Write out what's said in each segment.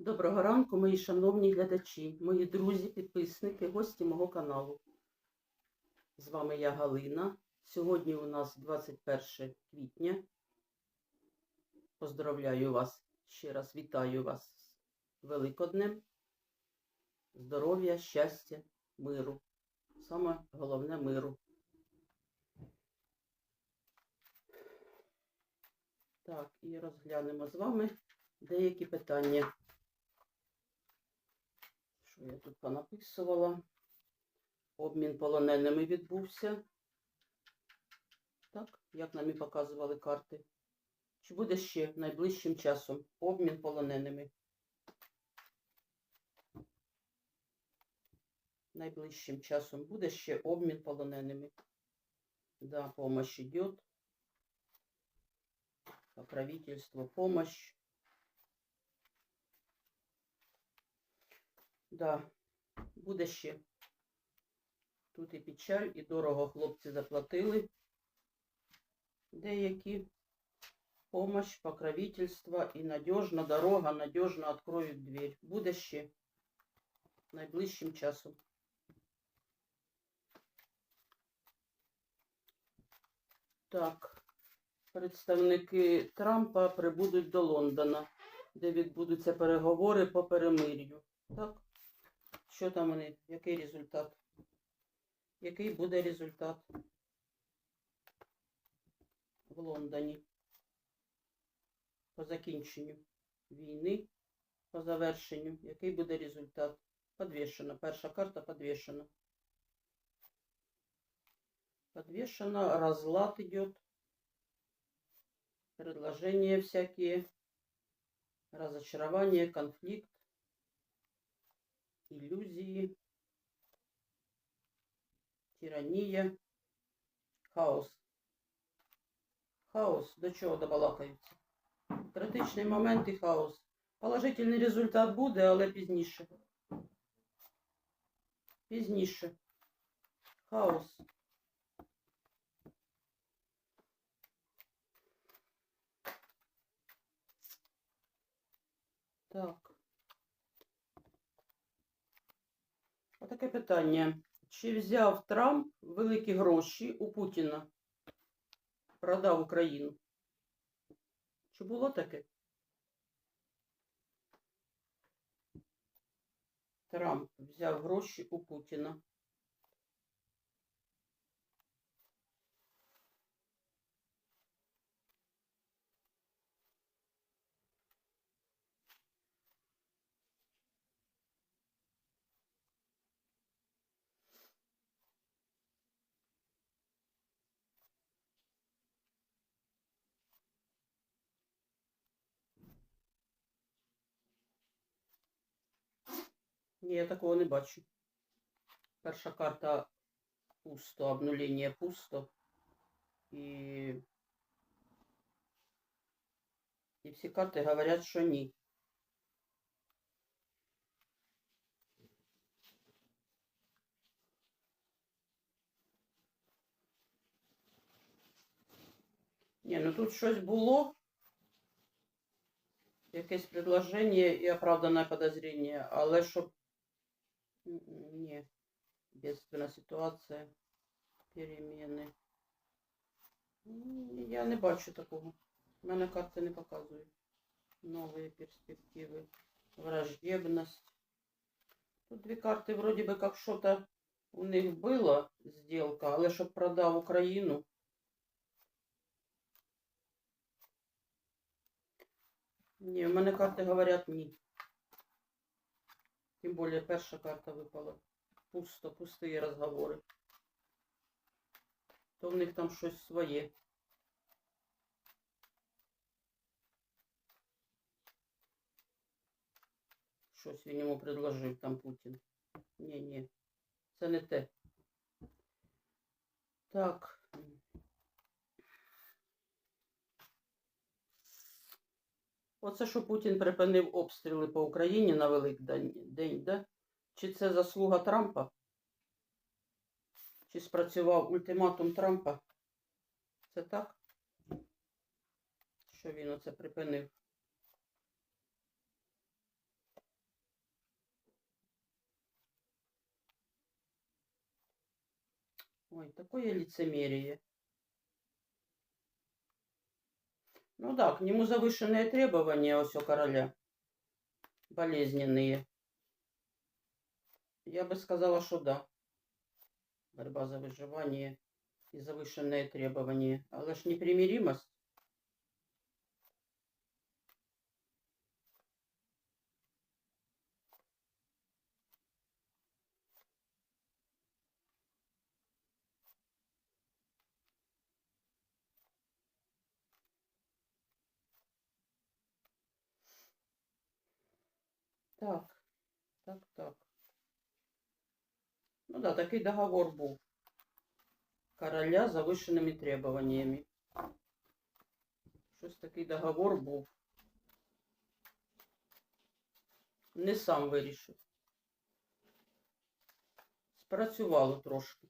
Доброго ранку, мої шановні глядачі, мої друзі, підписники, гості мого каналу. З вами я Галина. Сьогодні у нас 21 квітня. Поздравляю вас ще раз, вітаю вас з Великоднем. Здоров'я, щастя, миру. Саме головне миру. Так, і розглянемо з вами деякі питання. Що я тут понаписувала? Обмін полоненими відбувся. Так, як нам і показували карти. Чи буде ще найближчим часом обмін полоненими? Найближчим часом буде ще обмін полоненими. Да, помощь идет. Покровительство, помощь. Да, буде ще. Тут і печаль, і дорого хлопці заплатили. Деякі. Помощь, покровительство і надіжна дорога, надіжно відкроють двері. Буде ще найближчим часом. Так, представники Трампа прибудуть до Лондона, де відбудуться переговори по перемир'ю. Так? Що там вони? Який результат? Який буде результат в Лондоні по закінченню війни, по завершенню? Який буде результат? Подвішено. Перша карта подвішена. Подвешено, разлад идет, предложения всякие, разочарование, конфликт, иллюзии, тирания, хаос. Хаос. До чого добалакаються? Критичний момент і хаос. Положительний результат буде, але пізніше. Пізніше. Хаос. Так. Отаке питання. Чи взяв Трамп великі гроші у Путіна? Продав Україну? Чи було таке? Трамп взяв гроші у Путіна. Ні, я такого не бачу. Перша карта пусто, обнулення пусто. І... І всі карти говорять, що ні. Ні, ну тут щось було. Якесь предложення і оправдане подозріння, але щоб М-м, Ні. Бедственна ситуація. Переміни. Я не бачу такого. У мене карти не показують. Нові перспективи. Враждебність. Тут дві карти вроді би як що-то у них була сделка, але щоб продав Україну. Ні, в мене карти говорять ні. Тим більше перша карта випала. Пусто, пусті розговори. То в них там щось своє. Щось він йому предложив там Путін. Ні, ні. Це не те. Так. Оце що Путін припинив обстріли по Україні на Великдень, да? Чи це заслуга Трампа? Чи спрацював ультиматум Трампа? Це так? Що він оце припинив? Ой, такої лицемерие. Ну да, к нему завышенные требования у короля. Болезненные. Я бы сказала, что да. Борьба за выживание и завышенные требования. Але ж непримиримость. Так, так, так. Ну да, такий договор був. Короля з завищеними требуваннями. Щось такий договор був. Не сам вирішив. Спрацювало трошки.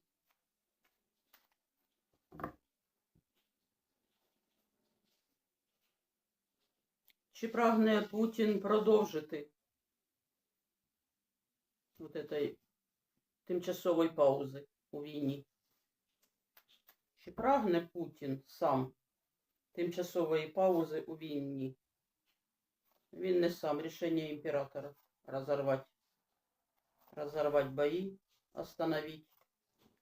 Чи прагне Путін продовжити вот этой тимчасової паузи у війні? Чи прагне Путін сам тимчасової паузи у війні? Він не сам. Рішення імператора разорвать. Разорвать бои, остановить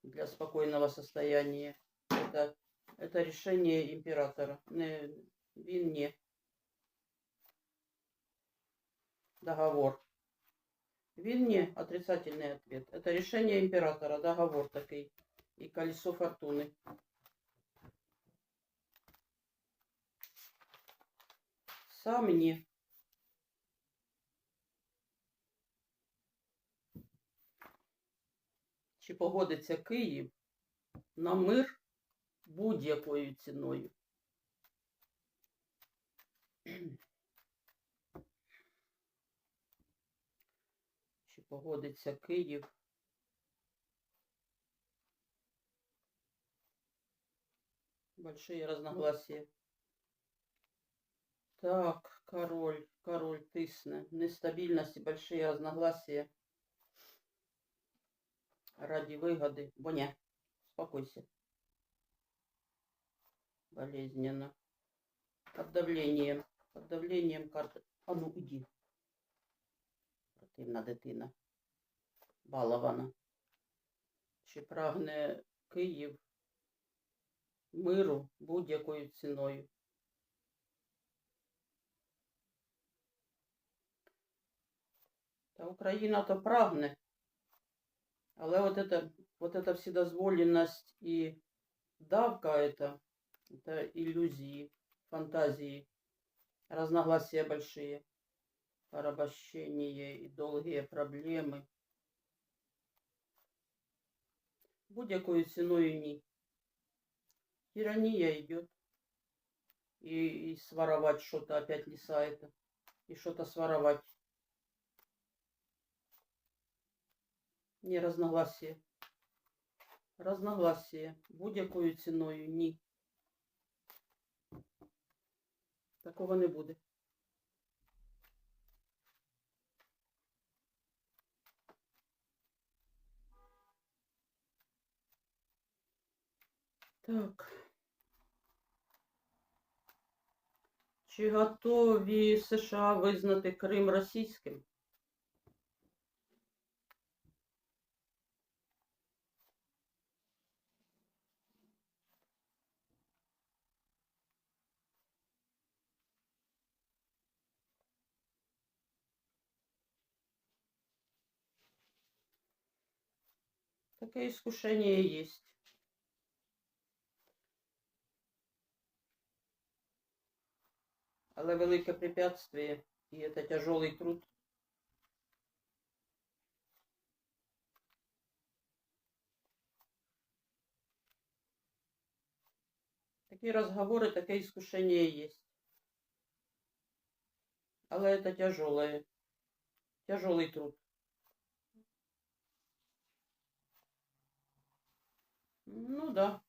для спокойного состояния. Это, это решение императора. Не, він не. Договор. Він не. Отрицательный ответ. Это решение императора. Договор такой. И колесо фортуны. Сам не. Чи погодиться Київ на мир будь-якою ціною? погодиться Київ? Большие разногласия. Так, король, король тисне. Нестабильность и большие разногласия. Ради выгоды. Боня, успокойся. Болезненно. Под давлением. Под давлением карты. А ну, иди. Противна дитина. Балована. Чи прагне Київ миру будь-якою ціною? Та Україна то прагне. Але вот это, вот эта вседозволенность и давка это, это иллюзии, фантазии, разногласия большие, порабощение и долгие проблемы. Будь-якою ціною ні. Тирания идет. И, и своровать что-то опять лиса это. И что-то своровать. Не разногласия. Разногласия. Будь-якою ціною ні. Такого не буде. Так. Чи готові США визнати Крим російським? Такое искушение есть. Але велике препятствие, и это тяжелый труд. Такие разговоры, такое искушение есть. Але это тяжелое, тяжелый труд. Ну да.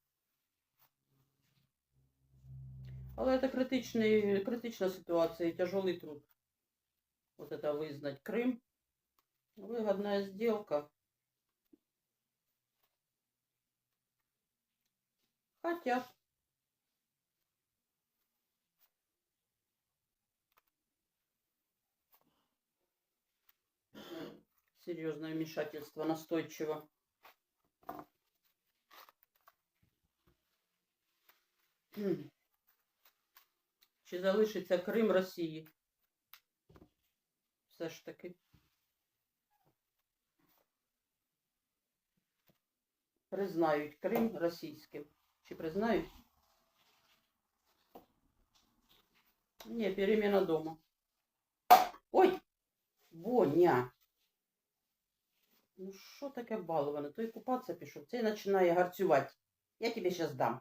Але це критичний, критична ситуація і тяжелий труд. Вот это визнать Крим. Выгодная сделка. Хотят. Серьезное вмешательство, настойчиво. Хм. Чи залишиться Крим Росії? Все ж таки. Признають Крим російським. Чи признають? Ні, переміна дома. Ой! Боня! Ну що таке баловане? Той купатися пішов, цей починає гарцювати. Я тебе сейчас дам.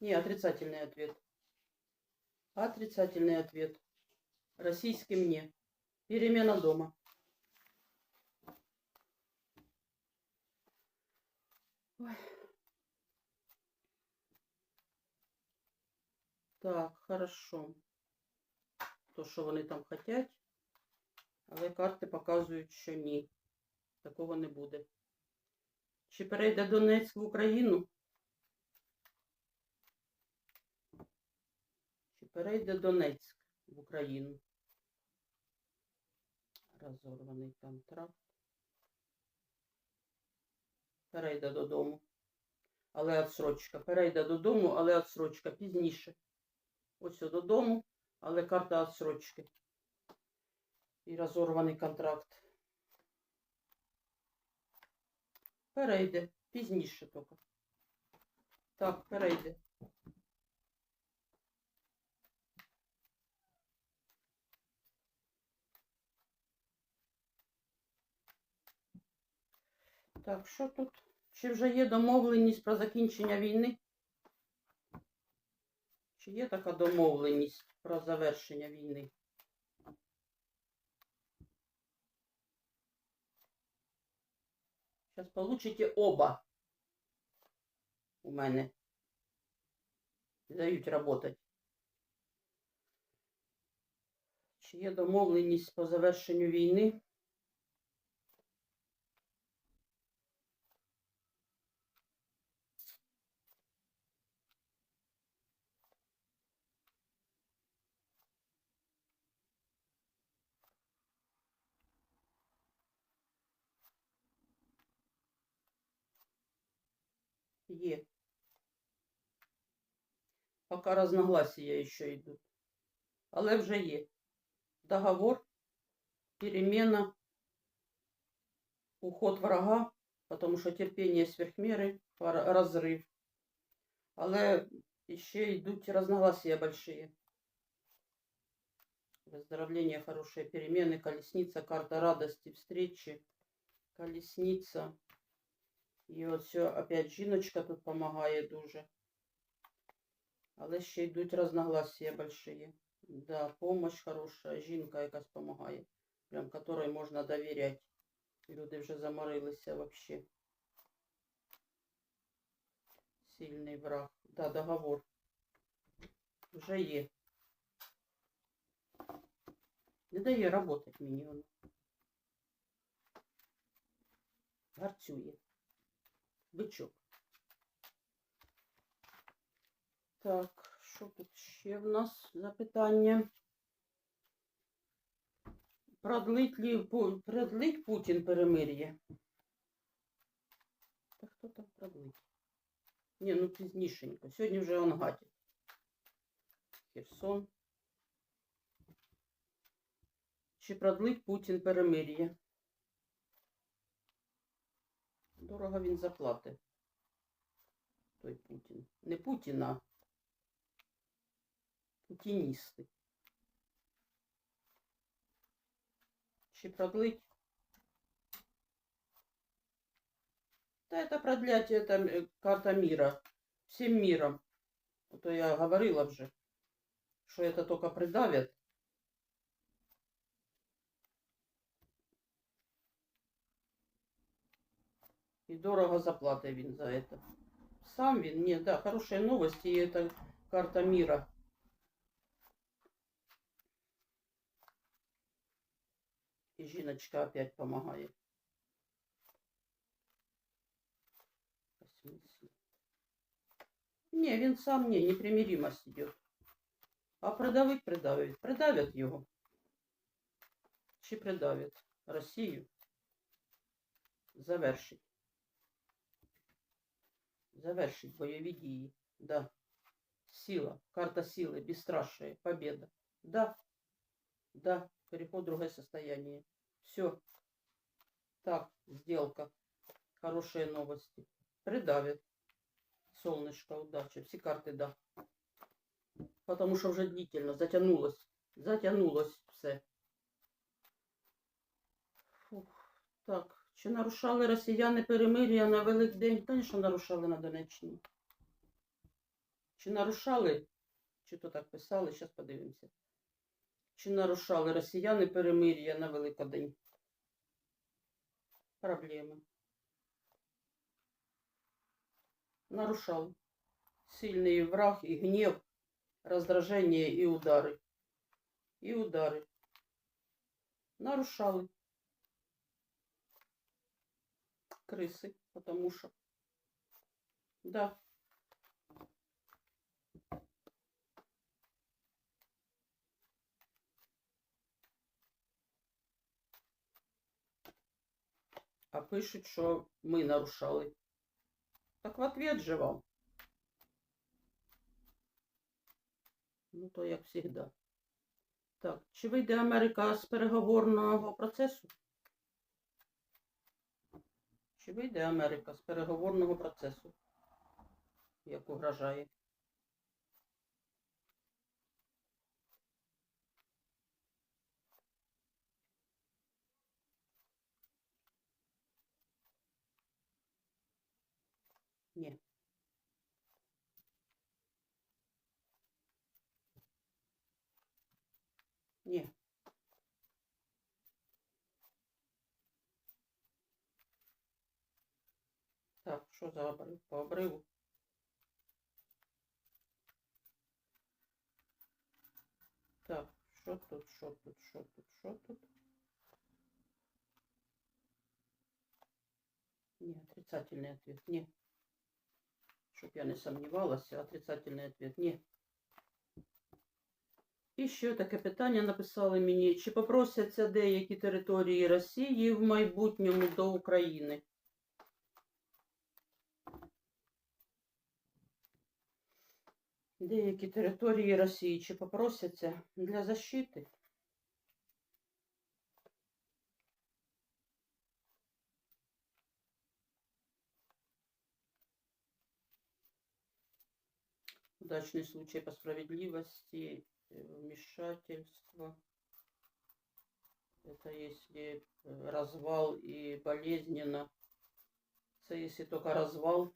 Не, отрицательный ответ. Отрицательный ответ. Российский мне. Перемена дома. Ой. Так, хорошо. То, що вони там хотять, але карти показують, що ні. Такого не буде. Чи перейде Донецьк в Україну? Чи перейде Донецьк в Україну? Розорваний контракт. Перейде додому. Але отсрочка. Перейде додому, але отсрочка пізніше. Ось додому, але карта отсрочки. І розорваний контракт. Перейде. Пізніше тільки. Так, перейде. Так, що тут? Чи вже є домовленість про закінчення війни? Чи є така домовленість про завершення війни? Сейчас получите оба у мене. Дають работать. Чи є домовленість по завершенню війни? Є. Поки разногласия ще йдуть. Але вже є. Договор, перемена, уход врага, потому що терпіння сверхміри, пар- розрив. Але ще йдуть разногласия большие. Выздоровление, хорошие перемены, колесница, карта радости, встречи, колесница. І все, опять жіночка тут помогає дуже. Але ще йдуть разногласия большие. Да, помощь хороша, жінка якась помогає. Прям которой можна довіряти. Люди вже заморилися вообще. Сильний враг. Да, договор. Вже є. Не дає работать мені воно. Гарцює. Бичок. Так, що тут ще в нас запитання? Продлить ли продлить Путін перемир'я? Та хто там продлить? Ні, ну пізнішенько. Сьогодні вже он гатить. Херсон. Чи продлить Путін перемир'я? Дорого він заплатить. Той Путін. Не Путін, а путіністи. Чи продлить? Да это продлять, это э, карта мира. Всем миром. А то я говорила вже, що это только придавят. І дорого заплатить він за это. Сам він, ні, да, хорошие новости, и это карта мира. И жіночка опять помогает. В смысле? Ні, він сам ні, непримиримость йде. А придавить придавить. Придавять його. Чи придавять Росію? Завершить. Завершить бойові дії. Да. Сила. Карта силы. Бесстрашие. Победа. Да. Да. Переход в другое состояние. Все. Так, сделка. Хорошие новости. Придавит. Солнышко, удача. Все карты да. Потому что уже длительно. Затянулось. Затянулось все. Фух. Так. Чи нарушали росіяни перемир'я на Великдень? Звісно, нарушали на Донеччині. Чи нарушали, чи то так писали, зараз подивимося. Чи нарушали росіяни перемир'я на Великодень? Проблеми. Нарушал. Сильный враг и гнев, раздражение и удары. И удары. Нарушали. Крысы, потому что... Да. А пишуть, що ми нарушали. Так в ответ же вам. Ну, то як завжди. Так, чи вийде Америка з переговорного процесу? Чи вийде Америка з переговорного процесу, як угрожає? Ні. Ні. Так, що за обрив? По обриву? Так, що тут, що тут, що тут, що тут? Не, отрицательный ответ, не. Чтоб я не сомневалась, отрицательный ответ, не. І ще таке питання написали мені, чи попросяться деякі території Росії в майбутньому до України? Деякі території Росії чи попросяться для защити? Удачный случай по справедливости, э, вмешательство. Это если э, развал и болезненно. Это если только развал.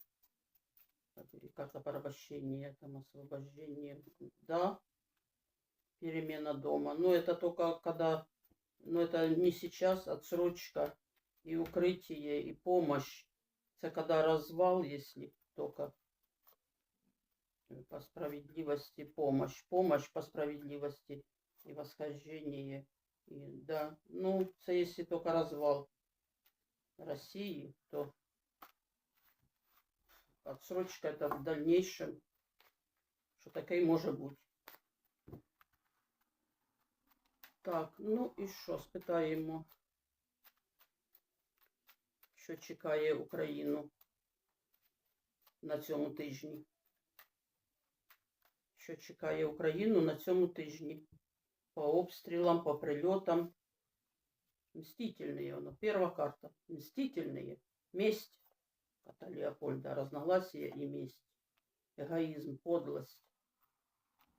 так, и Карта порабощения, там освобождение. Да. Перемена дома. Но это только когда... Но это не сейчас, отсрочка и укрытие, и помощь. Это когда развал, если только по справедливости помощь. Помощь по справедливости и восхождение. И, да, ну, це если только развал России, то отсрочка это в дальнейшем, що таке й може бути. Так, ну і що, спитаємо, що чекає Україну на цьому тижні що чекає Україну на цьому тижні. По обстрілам, по прильотам. Мстительные оно. Первая карта. Мстительные. Месть. Кота Леопольда. Разногласия и месть. Эгоизм, подлость.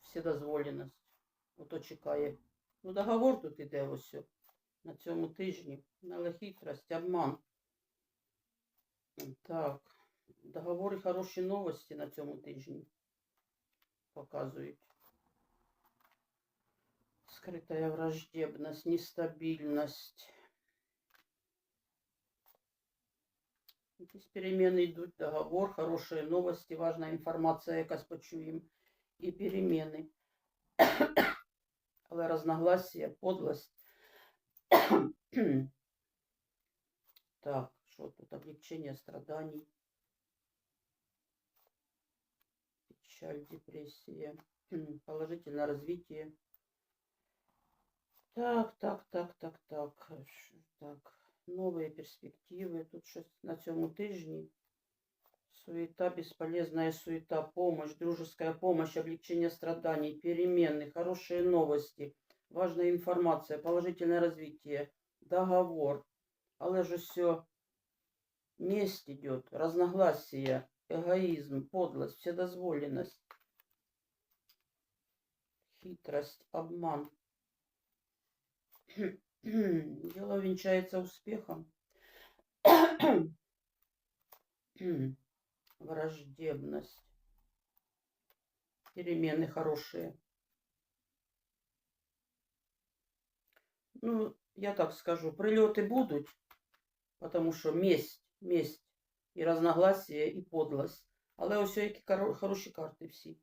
Вседозволеність. Ото чекає. Ну, договор тут іде ось на цьому тижні. Але хитрость, обман. Так. Договори хороші новості на цьому тижні показують. Скрытая враждебность, нестабильность. Якісь перемены йдуть, договор, хорошие новости, важная информация, якась почуємо. І перемены. Але разногласия, подлость. так, що тут? Облегчение страданий. печаль, депрессия, положительное развитие. Так, так, так, так, так, ш- так. Новые перспективи. Тут щось на цьому тижні. Суета, бесполезная суета, помощь, дружеская помощь, облегчение страданий, перемены, хорошие новости, важная информация, положительное развитие, договор. Але ж все месть идет, разногласия, эгоизм, подлость, вседозволенность, хитрость, обман. Дело венчается успехом. Враждебность. Перемены хорошие. Ну, я так скажу, прильоти будуть, потому що месть, месть і разногласия, і подлость. Але ось які коро- хороші карти всі.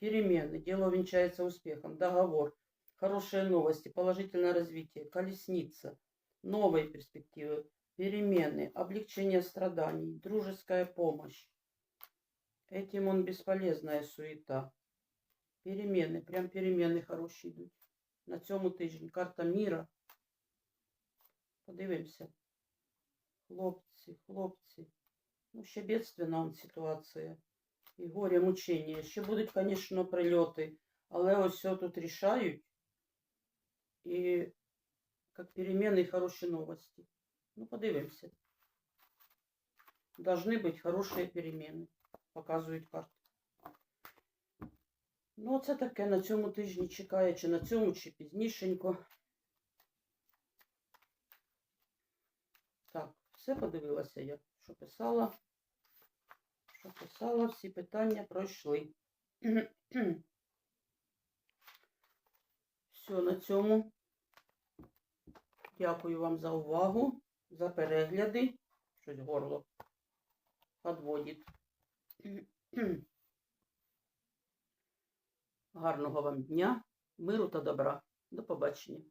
Перемены, дело венчается успехом, договор, хорошие новости, положительное развитие, колесница, новые перспективы, перемены, облегчение страданий, дружеская помощь. Этим он бесполезная суета. Перемены, прям перемены хороші йдуть. На цьому тижні карта міра. Подивимося. Хлопці, хлопці. Ну, ще бедственна он ситуація. І горе, мучення. Ще будуть, звісно, прильоти. Але ось все тут рішають. І як перемены і хороші новості. Ну, подивимося. Должны быть хорошие перемены, показують карти. Ну, це таке на цьому тижні чекає, чи на цьому, чи пізнішенько. Так, все подивилася я, що писала. Що писала, всі питання пройшли. Все, на цьому. Дякую вам за увагу, за перегляди. Щось горло подводить. Гарного вам дня, миру та добра. До побачення.